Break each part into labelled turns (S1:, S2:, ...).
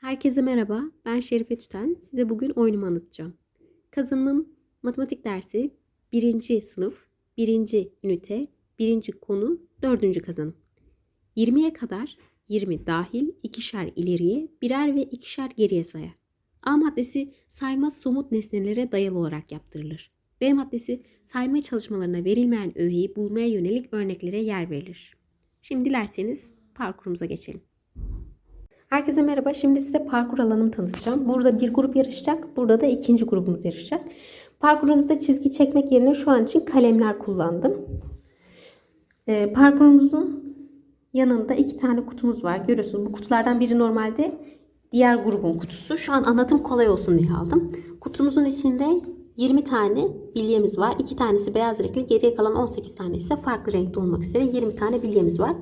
S1: Herkese merhaba, ben Şerife Tüten. Size bugün oyunumu anlatacağım. Kazanımım matematik dersi 1. sınıf, 1. ünite, 1. konu, 4. kazanım. 20'ye kadar 20 dahil ikişer ileriye, birer ve ikişer geriye sayar. A maddesi sayma somut nesnelere dayalı olarak yaptırılır. B maddesi sayma çalışmalarına verilmeyen öğeyi bulmaya yönelik örneklere yer verilir. Şimdi dilerseniz parkurumuza geçelim. Herkese merhaba. Şimdi size parkur alanımı tanıtacağım. Burada bir grup yarışacak. Burada da ikinci grubumuz yarışacak. Parkurumuzda çizgi çekmek yerine şu an için kalemler kullandım. Ee, parkurumuzun yanında iki tane kutumuz var. Görüyorsunuz bu kutulardan biri normalde diğer grubun kutusu. Şu an anlatım kolay olsun diye aldım. Kutumuzun içinde 20 tane bilyemiz var. 2 tanesi beyaz renkli, geriye kalan 18 tane ise farklı renkte olmak üzere 20 tane bilyemiz var.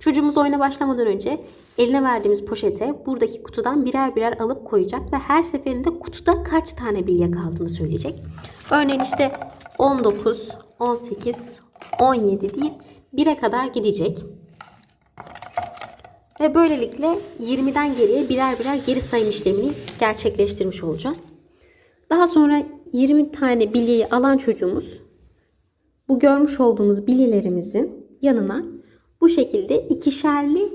S1: Çocuğumuz oyuna başlamadan önce eline verdiğimiz poşete buradaki kutudan birer birer alıp koyacak ve her seferinde kutuda kaç tane bilye kaldığını söyleyecek. Örneğin işte 19, 18, 17 deyip 1'e kadar gidecek. Ve böylelikle 20'den geriye birer birer geri sayım işlemini gerçekleştirmiş olacağız. Daha sonra 20 tane bilyeyi alan çocuğumuz bu görmüş olduğumuz bilyelerimizin yanına bu şekilde ikişerli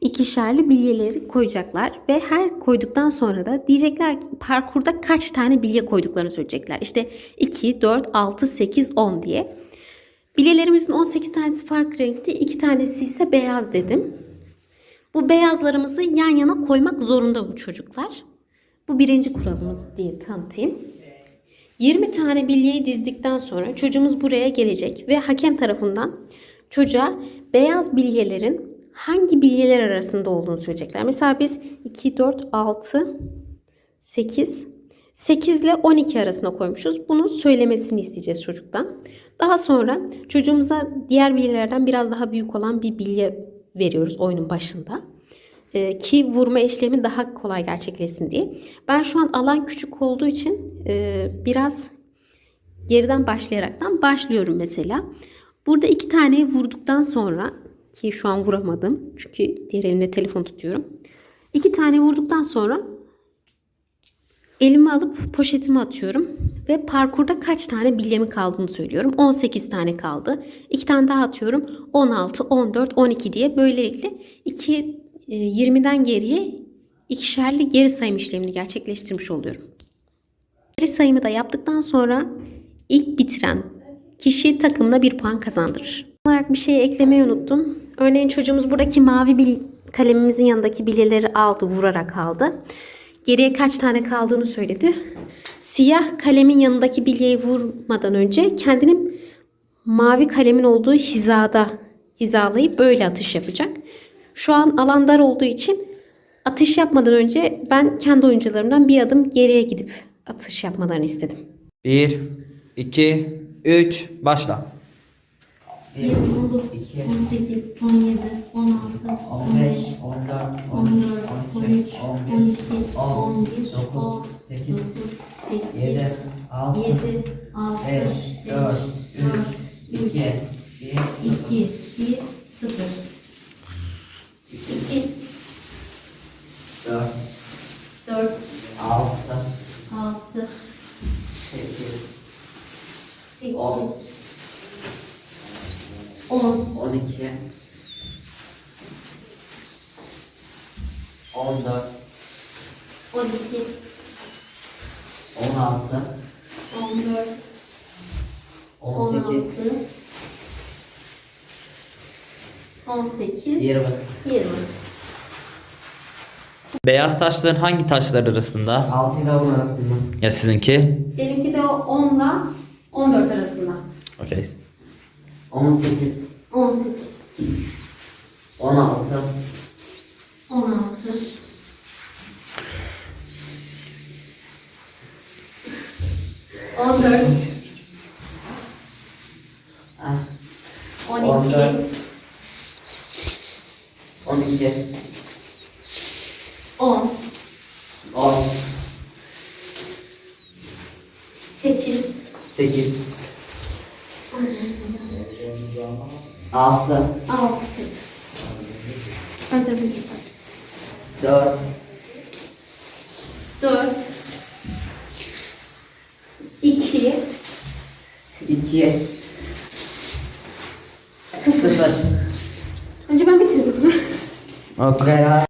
S1: ikişerli bilyeleri koyacaklar ve her koyduktan sonra da diyecekler ki parkurda kaç tane bilye koyduklarını söyleyecekler. İşte 2, 4, 6, 8, 10 diye. Bilyelerimizin 18 tanesi farklı renkte, 2 tanesi ise beyaz dedim. Bu beyazlarımızı yan yana koymak zorunda bu çocuklar. Bu birinci kuralımız diye tanıtayım. 20 tane bilyeyi dizdikten sonra çocuğumuz buraya gelecek ve hakem tarafından çocuğa beyaz bilyelerin hangi bilyeler arasında olduğunu söyleyecekler. Mesela biz 2, 4, 6, 8, 8 ile 12 arasında koymuşuz. Bunu söylemesini isteyeceğiz çocuktan. Daha sonra çocuğumuza diğer bilyelerden biraz daha büyük olan bir bilye veriyoruz oyunun başında. Ee, ki vurma işlemi daha kolay gerçekleşsin diye. Ben şu an alan küçük olduğu için e, biraz geriden başlayaraktan başlıyorum mesela. Burada iki tane vurduktan sonra ki şu an vuramadım çünkü diğer elimde telefon tutuyorum. İki tane vurduktan sonra elimi alıp poşetime atıyorum ve parkurda kaç tane bilyemi kaldığını söylüyorum. 18 tane kaldı. İki tane daha atıyorum. 16, 14, 12 diye böylelikle iki 20'den geriye ikişerli geri sayım işlemini gerçekleştirmiş oluyorum. Geri sayımı da yaptıktan sonra ilk bitiren kişi takımına bir puan kazandırır. olarak bir şey eklemeyi unuttum. Örneğin çocuğumuz buradaki mavi bil kalemimizin yanındaki bilyeleri aldı, vurarak aldı. Geriye kaç tane kaldığını söyledi. Siyah kalemin yanındaki bilyeyi vurmadan önce kendini mavi kalemin olduğu hizada hizalayıp böyle atış yapacak. Şu an alan dar olduğu için atış yapmadan önce ben kendi oyuncularımdan bir adım geriye gidip atış yapmalarını istedim.
S2: 1, 2, 3, başla.
S3: 1, 19, 18, 17, 16,
S4: 15, 14, 13, 12, 11, 10, 9, 8, 7, 6,
S3: 7, 6,
S4: 5, 4, 3, 2, 1,
S3: 2, 1, 0. 2,
S4: 4,
S3: 4,
S4: 6,
S3: 6,
S4: 8,
S3: 8,
S4: 10,
S3: 10,
S4: 12, 14,
S3: 12,
S4: 16,
S3: 14,
S4: 18,
S3: 18,
S4: 20.
S3: 20.
S2: Beyaz taşların hangi taşlar arasında?
S4: 6 ile 10 arasında.
S2: Ya sizinki?
S3: Benimki de o 10 ile 14 arasında.
S2: Okey.
S4: 18,
S3: 18,
S4: 16,
S3: 16, 14,
S4: ah,
S3: 12,
S4: 12,
S3: 10,
S4: 10,
S3: 8,
S4: 8, 6,
S3: 6. Ön tarafı
S4: 4,
S1: 4 2
S4: 2
S1: 0
S4: 0
S1: Önce ben bitirdim.
S2: Ok.
S4: Beraber